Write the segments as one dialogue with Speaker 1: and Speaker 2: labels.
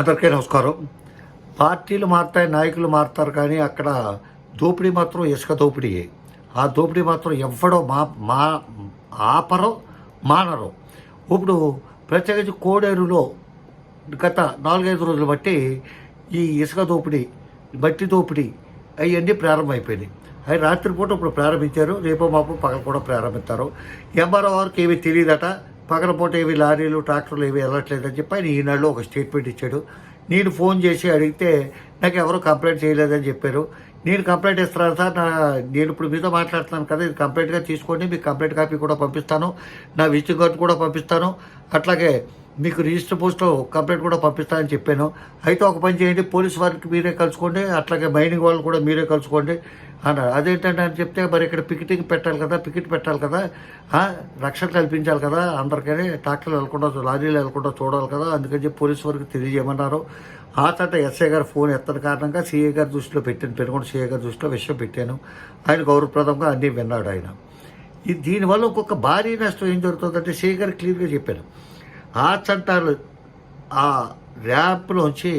Speaker 1: అందరికీ నమస్కారం. పార్టీలు మారుతాయి నాయకులు మారుతారు కానీ అక్కడ దోపిడీ మాత్రం ఇసుక దోపిడీ ఆ దోపిడీ మాత్రం ఎవ్వడో మా మా ఆపరో మానరు. ఇప్పుడు ప్రత్యేకించి కోడేరులో గత నాలుగైదు రోజులు బట్టి ఈ ఇసుక దోపిడీ మట్టి దోపిడీ అవన్నీ ప్రారంభమైపోయినాయి. అవి రాత్రిపూట ఇప్పుడు ప్రారంభించారు రేపు మాపు పగల కూడా ప్రారంభిస్తారు. ఎంఆర్ఓ వారికి ఏమీ తెలియదట. పగలపూట ఏవి లారీలు ట్రాక్టర్లు ఏవి వెళ్ళట్లేదని చెప్పి ఆయన ఈనాడులో ఒక స్టేట్మెంట్ ఇచ్చాడు. నేను ఫోన్ చేసి అడిగితే నాకు ఎవరు కంప్లైంట్ చేయలేదని చెప్పారు. నేను కంప్లైంట్ ఇస్తున్నాను సార్ నా నేను ఇప్పుడు మీతో మాట్లాడుతున్నాను కదా ఇది కంప్లైంట్గా తీసుకోండి మీకు కంప్లైంట్ కాపీ కూడా పంపిస్తాను నా విజిటింగ్ కార్డు కూడా పంపిస్తాను అట్లాగే మీకు రిజిస్టర్ పోస్ట్లో కంప్లైంట్ కూడా పంపిస్తానని చెప్పాను. అయితే ఒక పని చేయండి పోలీస్ వారికి మీరే కలుసుకోండి అట్లాగే మైనింగ్ వాళ్ళు కూడా మీరే కలుసుకోండి. అన్నారు. అదేంటంటే అని చెప్తే మరి ఇక్కడ పికెటింగ్ పెట్టాలి కదా పికెట్ పెట్టాలి కదా రక్షణ కల్పించాలి కదా అందరికీ ట్రాక్టర్లు వెళ్ళకుండా లారీలు వెళ్ళకుండా చూడాలి కదా అందుకని చెప్పి పోలీస్ వారికి తెలియజేయమన్నారు. ఆ తర్వాత ఎస్ఐ గారు ఫోన్ ఎత్తని కారణంగా సీఏ గారి దృష్టిలో పెట్టాను పెనుగొండ సీఏ గారి దృష్టిలో విషయం పెట్టాను. ఆయన గౌరవప్రదంగా అన్నీ విన్నాడు ఆయన. ఇది దీనివల్ల ఒక్కొక్క భారీ నష్టం ఏం జరుగుతుందంటే సీఏ గారు క్లియర్గా చెప్పాను ఆ చట్టాలు ఆ ర్యాంప్లోంచి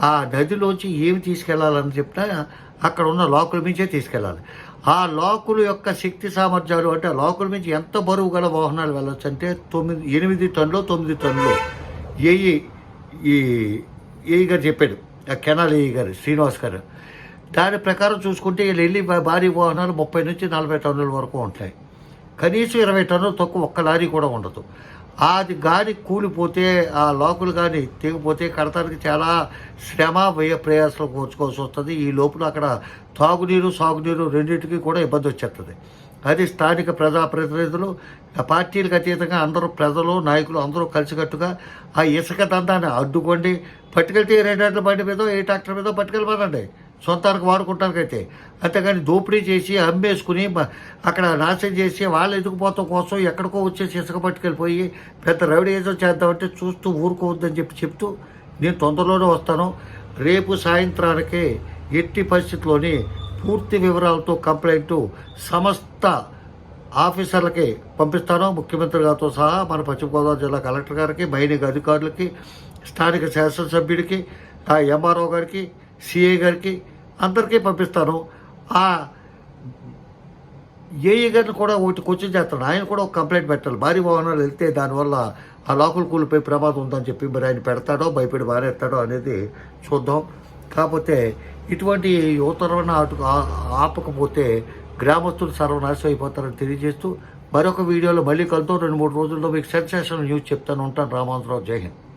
Speaker 1: ఆ నదిలోంచి ఏమి తీసుకెళ్ళాలని చెప్పినా అక్కడ ఉన్న లోకుల మించే తీసుకెళ్ళాలి. ఆ లోకుల యొక్క శక్తి సామర్థ్యాలు అంటే లోకుల మించి ఎంత బరువు గల వాహనాలు వెళ్ళొచ్చు అంటే తొమ్మిది ఎనిమిది టన్నులు తొమ్మిది టన్నులు. ఏఈ ఈ ఏఈ గారు చెప్పాడు ఆ కెనాల్ ఏఈ గారు శ్రీనివాస్ గారు. దాని ప్రకారం చూసుకుంటే వీళ్ళు వెళ్ళి భారీ వాహనాలు ముప్పై నుంచి నలభై టన్నుల వరకు ఉంటాయి. కనీసం ఇరవై టన్నులు తక్కువ ఒక్క లారీ కూడా ఉండదు. అది గాలి కూలిపోతే ఆ లోకులు కానీ తెగిపోతే కడతానికి చాలా శ్రమ వ్యయ ప్రయాసాలు కోర్చుకోవాల్సి వస్తుంది. ఈ లోపల అక్కడ తాగునీరు సాగునీరు రెండింటికి కూడా ఇబ్బంది వచ్చేస్తుంది అది స్థానిక ప్రజాప్రతినిధులు పార్టీలకు అతీతంగా అందరూ ప్రజలు నాయకులు అందరూ కలిసికట్టుగా ఆ ఇసుక దందాన్ని అడ్డుకోండి. పట్టుకెళ్తే రెండు బండి మీదో ఏ ట్రాక్టర్ మీదో పట్టుకెళ్ళిపోదండి. సొంతానికి వాడుకుంటానికైతే. అంతేగాని దోపిడీ చేసి అమ్మేసుకుని అక్కడ నాశనం చేసి వాళ్ళు ఎదుగుపోతాం కోసం ఎక్కడికో వచ్చేసి ఇసుక పట్టుకెళ్ళిపోయి పెద్ద రౌడీ ఏదో చేద్దామంటే చూస్తూ ఊరుకోవద్దని చెప్పి చెప్తూ నేను తొందరలోనే వస్తాను. రేపు సాయంత్రానికి ఎట్టి పరిస్థితుల్లోని పూర్తి వివరాలతో కంప్లైంట్ సమస్త ఆఫీసర్లకి పంపిస్తాను. ముఖ్యమంత్రి గారితో సహా మన పశ్చిమ గోదావరి జిల్లా కలెక్టర్ గారికి మైనింగ్ అధికారులకి స్థానిక శాసనసభ్యుడికి ఆ ఎంఆర్ఓ గారికి సిఏ గారికి అందరికీ పంపిస్తాను. ఆ ఏఈ గారిని కూడా ఒకటి క్వశ్చన్ చేస్తాను ఆయన కూడా ఒక కంప్లైంట్ పెట్టాలి. భారీ వాహనాలు వెళ్తే దానివల్ల ఆ లోకల్ కూలిపోయి ప్రమాదం ఉందని చెప్పి మరి ఆయన పెడతాడో భయపడి మారేస్తాడో అనేది చూద్దాం. కాకపోతే ఇటువంటి యువతరమైన అటు ఆ- ఆపకపోతే గ్రామస్తులు సర్వనాశం అయిపోతారని తెలియజేస్తూ మరొక వీడియోలో మళ్ళీ కలుద్దాం. రెండు మూడు రోజుల్లో మీకు సెన్సేషన్ న్యూస్ చెప్తాను. ఉంటాను రామాంతరావు జై హింద్.